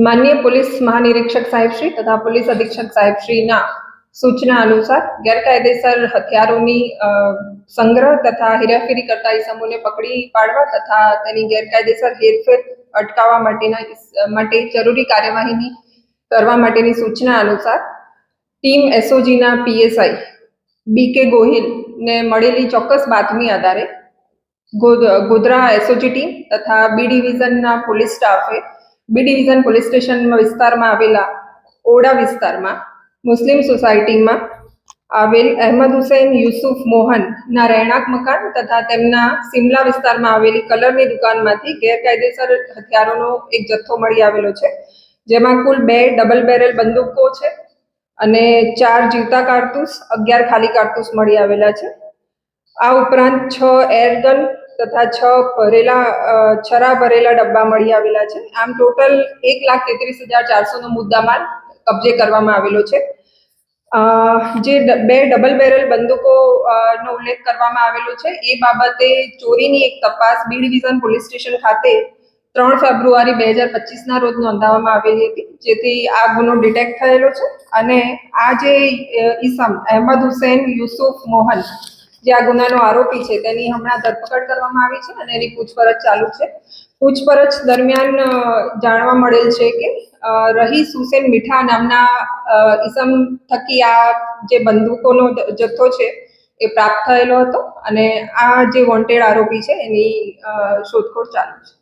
માન્ય પોલીસ મહાનિરીક્ષક સાહેબશ્રી તથા પોલીસ અધિક્ષક સાહેબશ્રીના સૂચના અનુસાર ગેરકાયદેસર હથિયારોની સંગ્રહ તથા હેરાફેરી કરતા ઇસમોને પકડી પાડવા તથા તેની ગેરકાયદેસર હેરફેર અટકાવવા માટેના માટે જરૂરી કાર્યવાહીની કરવા માટેની સૂચના અનુસાર ટીમ એસઓજીના પીએસઆઈ બીકે ગોહિલને મળેલી ચોક્કસ બાતમી આધારે ગોધરા એસઓજી ટીમ તથા બી ડિવિઝનના પોલીસ સ્ટાફે બી ડિવિઝન પોલીસ સ્ટેશન વિસ્તારમાં આવેલા ઓડા વિસ્તારમાં મુસ્લિમ સોસાયટીમાં આવેલ અહેમદ હુસૈન, યુસુફ મોહનના રહેણાંક મકાન તથા તેમના સિમલા વિસ્તારમાં આવેલી કલરની દુકાનમાંથી ગેરકાયદેસર હથિયારોનો એક જથ્થો મળી આવેલો છે. જેમાં કુલ બે ડબલ બેરલ બંદૂકો છે અને ચાર જીવતા કારતૂસ, અગિયાર ખાલી કારતૂસ મળી આવેલા છે. આ ઉપરાંત છ એરગન તથા છ ભરેલા છરા ભરેલા ડબ્બા મળી આવેલા છે. આમ ટોટલ એક લાખ તેત્રીસ હજાર ચારસોનો મુદ્દામાલ કબજે કરવામાં આવેલો છે. જે બે ડબલ બેરલ બંદૂકો નો ઉલ્લેખ કરવામાં આવેલો છે. એ બાબતે ચોરીની એક તપાસ બી ડિવિઝન પોલીસ સ્ટેશન ખાતે ત્રણ ફેબ્રુઆરી બે હજાર પચીસના રોજ નોંધાવવામાં આવેલી હતી, જેથી આ ગુનો ડિટેક્ટ થયેલો છે. અને આ જે ઈસમ અહેમદ હુસૈન યુસુફ મોહન જે આ ગુનાનો આરોપી છે તેની હમણાં ધરપકડ કરવામાં આવી છે અને એની પૂછપરછ ચાલુ છે. પૂછપરછ દરમિયાન જાણવા મળેલ છે કે અ, રહીસ હુસેન મીઠા નામના અ, ઈસમ થકી આ જે બંદૂકોનો જથ્થો છે એ પ્રાપ્ત થયેલો હતો અને આ જે વોન્ટેડ આરોપી છે એની શોધખોળ ચાલુ છે.